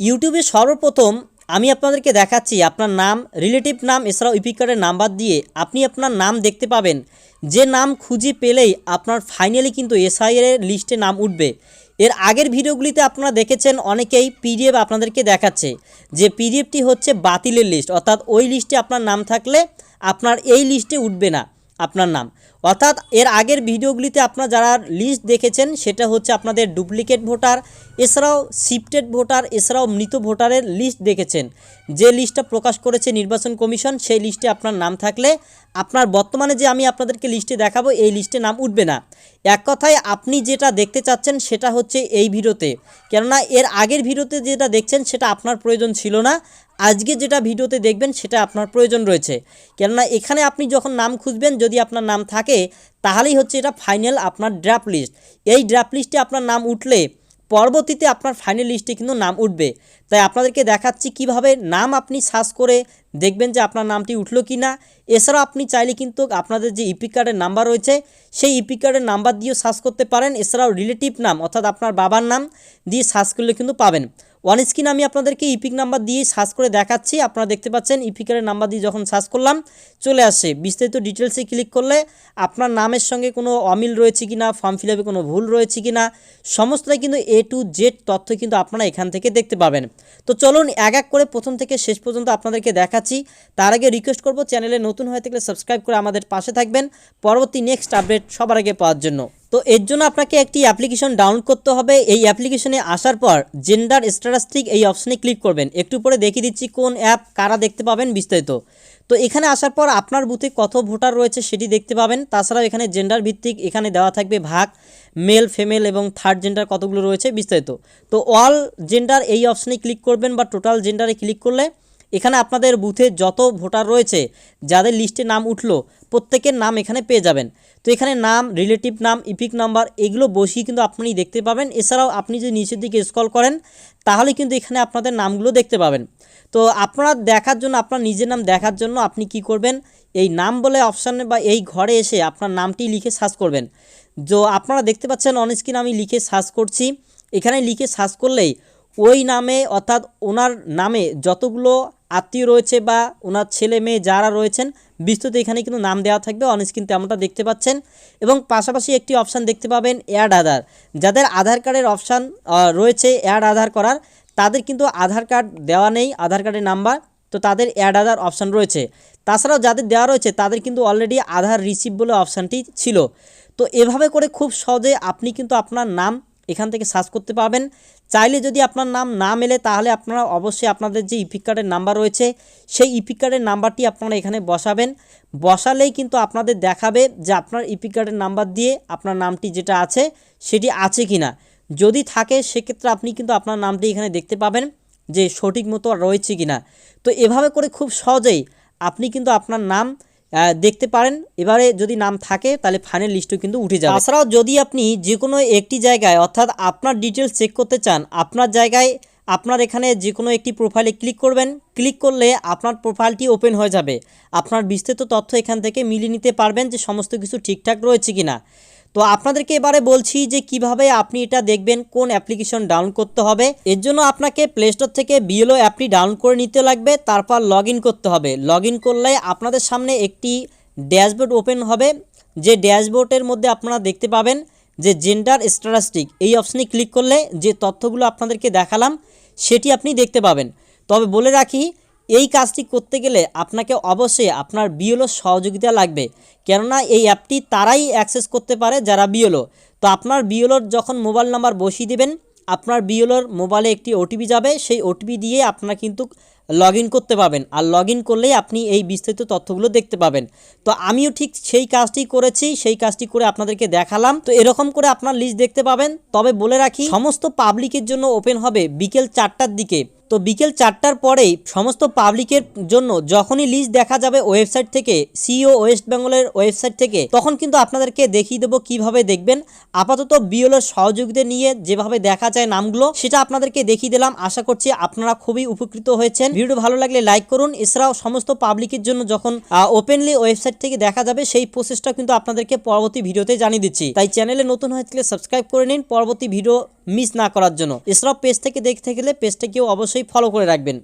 ইউটিউবে সর্বপ্রথম আমি আপনাদেরকে দেখাচ্ছি আপনার নাম রিলেটিভ নাম, এছাড়াও ইপিক কার্ডের নাম্বার দিয়ে আপনি আপনার নাম দেখতে পাবেন। যে নাম খুঁজে পেলেই আপনার ফাইনালি কিন্তু এসআইয়ের লিস্টে নাম উঠবে। এর আগের ভিডিওগুলিতে আপনারা দেখেছেন, অনেকেই পিডিএফ আপনাদেরকে দেখাচ্ছে যে পিডিএফটি হচ্ছে বাতিলের লিস্ট অর্থাৎ ওই লিস্টে আপনার নাম থাকলে আপনার এই লিস্টে উঠবে না আপনার নাম। অর্থাৎ এর আগের ভিডিওগুলিতে আপনারা যারা লিস্ট দেখেছেন, সেটা হচ্ছে আপনাদের ডুপ্লিকেট ভোটার এছাড়াও শিফটেড ভোটার এছাড়াও মৃত ভোটারের লিস্ট দেখেছেন। যে লিস্টটা প্রকাশ করেছে নির্বাচন কমিশন, সেই লিস্টে আপনার নাম থাকলে আপনার বর্তমানে যে আমি আপনাদেরকে লিস্টে দেখাবো, এই লিস্টে নাম উঠবে না। এক কথায় আপনি যেটা দেখতে চাচ্ছেন, সেটা হচ্ছে এই ভিডিওতে। কেননা এর আগের ভিডিওতে যেটা দেখছেন, সেটা আপনার প্রয়োজন ছিল না। আজকে যেটা ভিডিওতে দেখবেন, সেটা আপনার প্রয়োজন রয়েছে। কেননা এখানে আপনি যখন নাম খুঁজবেন, যদি আপনার নাম থাকে তাহলেই হচ্ছে এটা ফাইনাল আপনার ড্রাফট লিস্ট এই ড্রাফট লিস্টে আপনার নাম উঠলে, পরবর্তীতে আপনার ফাইনাল লিস্টে কিন্তু নাম উঠবে। তাই আপনাদেরকে দেখাচ্ছি কীভাবে নাম আপনি সার্চ করে দেখবেন যে আপনার নামটি উঠল কি না এছাড়াও আপনি চাইলে কিন্তু আপনাদের যে ইপিক কার্ডের নাম্বার রয়েছে, সেই ইপিক কার্ডের নাম্বার দিয়েও সার্চ করতে পারেন। এছাড়াও রিলেটিভ নাম, অর্থাৎ আপনার বাবার নাম, দিয়ে সার্চ করলে কিন্তু পাবেন। ওয়ান স্ক্রিন আমি আপনাদেরকে ইপিক নাম্বার দিয়ে সার্চ করে দেখাচ্ছি। আপনারা দেখতে পাচ্ছেন ইপিকারের নাম্বার দিয়ে যখন সার্চ করলাম, চলে আসছে বিস্তারিত ডিটেলসে ক্লিক করলে আপনার নামের সঙ্গে কোনো অমিল রয়েছে কি না ফর্ম ফিল আপে কোনো ভুল রয়েছে কি না সমস্তটাই কিন্তু এ টু জেড তথ্য কিন্তু আপনারা এখান থেকে দেখতে পাবেন। তো চলুন এক এক করে প্রথম থেকে শেষ পর্যন্ত আপনাদেরকে দেখাচ্ছি। তার আগে রিকোয়েস্ট করব, চ্যানেলে নতুন হয়ে থাকলে সাবস্ক্রাইব করে আমাদের পাশে থাকবেন। পরবর্তী নেক্সট আপডেট সবার আগে পাওয়ার জন্য। তো এর জন্য আপনাকে একটি অ্যাপ্লিকেশন ডাউনলোড করতে হবে। এই অ্যাপ্লিকেশনে আসার পর জেন্ডার স্ট্যাটাস্টিক এই অপশনে ক্লিক করবেন। একটু পরে দেখিয়ে দিচ্ছি কোন অ্যাপ কারা দেখতে পাবেন বিস্তারিত। তো এখানে আসার পর আপনার বুথে কত ভোটার রয়েছে সেটি দেখতে পাবেন। তাছাড়াও এখানে জেন্ডার ভিত্তিক এখানে দেওয়া থাকবে ভাগ মেল ফিমেল এবং থার্ড জেন্ডার কতগুলো রয়েছে বিস্তারিত। তো অল জেন্ডার এই অপশনে ক্লিক করবেন বা টোটাল জেন্ডারে ক্লিক করলে এখানে আপনাদের বুথে যত ভোটার রয়েছে, যাদের লিস্টে নাম উঠল, প্রত্যেকের নাম এখানে পেয়ে যাবেন। তো এখানে নাম রিলেটিভ নাম ইপিক নাম্বার এগুলো বসিয়ে কিন্তু আপনি দেখতে পাবেন। এছাড়াও আপনি যদি নিচের দিকে স্কল করেন, তাহলে কিন্তু এখানে আপনাদের নামগুলো দেখতে পাবেন। তো আপনারা দেখার জন্য, আপনার নিজের নাম দেখার জন্য আপনি কি করবেন? এই নাম বলে অপশানে বা এই ঘরে এসে আপনার নামটি লিখে সার্চ করবেন। তো আপনারা দেখতে পাচ্ছেন অনস্ক্রিন আমি লিখে সার্চ করছি। এখানে লিখে সার্চ করলেই ওই নামে, অর্থাৎ ওনার নামে যতগুলো আত্মীয় রয়েছে বা ওনার ছেলে মেয়ে যারা রয়েছেন, বিস্তৃত এখানে কিন্তু নাম দেওয়া থাকবে অনস্ক্রিন তেমনটা দেখতে পাচ্ছেন। এবং পাশাপাশি একটি অপশান দেখতে পাবেন অ্যাড আধার যাদের আধার কার্ডের অপশান রয়েছে অ্যাড আধার করার, তাদের কিন্তু আধার কার্ড দেওয়া নেই, আধার কার্ডের নাম্বার তো তাদের অ্যাড আধার অপশান রয়েছে। তাছাড়াও যাদের দেওয়া রয়েছে, তাদের কিন্তু অলরেডি আধার রিসিভ বলে অপশানটি ছিল। তো এভাবে করে খুব সহজে আপনি কিন্তু আপনার নাম এখান থেকে সার্চ করতে পারবেন। চাইলে যদি আপনার নাম না মেলে, তাহলে আপনারা অবশ্যই আপনাদের যে ইপিক কার্ডের নাম্বার রয়েছে, সেই ইপিক কার্ডের নাম্বারটি আপনারা এখানে বসাবেন। বসালেই কিন্তু আপনাদের দেখাবে যে আপনার ইপিক কার্ডের নাম্বার দিয়ে আপনার নামটি যেটা আছে, সেটি আছে কি না যদি থাকে, সেক্ষেত্রে আপনি কিন্তু আপনার নামটি এখানে দেখতে পাবেন যে সঠিক মতো রয়েছে কি না তো এভাবে করে খুব সহজেই আপনি কিন্তু আপনার নাম দেখতে পারেন। এবারে যদি নাম থাকে, তাহলে ফাইনাল লিস্টও কিন্তু উঠে যাবে। তাছাড়াও যদি আপনি যে কোনো একটি জায়গায়, অর্থাৎ আপনার ডিটেলস চেক করতে চান, আপনার জায়গায় আপনার এখানে যে কোনো একটি প্রোফাইলে ক্লিক করবেন। ক্লিক করলে আপনার প্রোফাইলটি ওপেন হয়ে যাবে। আপনার বিস্তৃত তথ্য এখান থেকে মিলিয়ে নিতে পারবেন যে সমস্ত কিছু ঠিকঠাক রয়েছে কি না তো আপনাদেরকে এবারে বলছি যে কীভাবে আপনি এটা দেখবেন, কোন অ্যাপ্লিকেশন ডাউনলোড করতে হবে। এর জন্য আপনাকে প্লে স্টোর থেকে বিএলও অ্যাপটি ডাউনলোড করে নিতে লাগবে, তারপর লগ করতে হবে। লগ করলে আপনাদের সামনে একটি ড্যাশবোর্ড ওপেন হবে। যে ড্যাশবোর্ডের মধ্যে আপনারা দেখতে পাবেন যে জেন্ডার স্ট্যাটাস্টিক এই অপশানে ক্লিক করলে যে তথ্যগুলো আপনাদেরকে দেখালাম, সেটি আপনি দেখতে পাবেন। তবে বলে রাখি এই কাজটি করতে গেলে আপনাকে অবশ্যই আপনার বিএলও সহযোগিতা লাগবে। কেননা এই অ্যাপটি তারাই অ্যাক্সেস করতে পারে যারা বিএলও তো আপনার বিএলওর যখন মোবাইল নাম্বার বসিয়ে দেবেন, আপনার বিএলওর মোবাইলে একটি ওটিপি যাবে, সেই ওটিপি দিয়ে আপনারা কিন্তু লগ করতে পাবেন আর লগ করলেই আপনি এই বিস্তারিত তথ্যগুলো দেখতে পাবেন। তো আমিও ঠিক সেই কাজটি করেছি, সেই কাজটি করে আপনাদেরকে দেখালাম। তো এরকম করে আপনার লিস্ট দেখতে পাবেন। তবে বলে রাখি, সমস্ত পাবলিকের জন্য ওপেন হবে বিকেল চারটার দিকে। তো বিকেল চারটার পরেই সমস্ত পাবলিকের জন্য যখনই লিস্ট দেখা যাবে ওয়েবসাইট থেকে সিও ওয়েস্ট বেঙ্গলের ওয়েবসাইট থেকে, তখন কিন্তু আপনাদেরকে দেখিয়ে দেবো কীভাবে দেখবেন। আপাতত বিওলের সহযোগিতা নিয়ে যেভাবে দেখা যায় নামগুলো, সেটা আপনাদেরকে দেখিয়ে দিলাম। আশা করছি আপনারা খুবই উপকৃত হয়েছেন। ভিডিও ভালো লাগলে লাইক করুন। এছাড়াও সমস্ত পাবলিকের জন্য যখন ওপেনলি ওয়েবসাইট থেকে দেখা যাবে, সেই প্রসেসটা কিন্তু আপনাদেরকে পরবর্তী ভিডিওতে জানিয়ে দিচ্ছি। তাই চ্যানেলে নতুন হয়ে থাকলে সাবস্ক্রাইব করে নিন। পরবর্তী ভিডিও মিস না করার জন্য। এছাড়াও পেজ থেকে দেখতে গেলে পেজটাকেও অবশ্যই ফলো করে রাখবেন।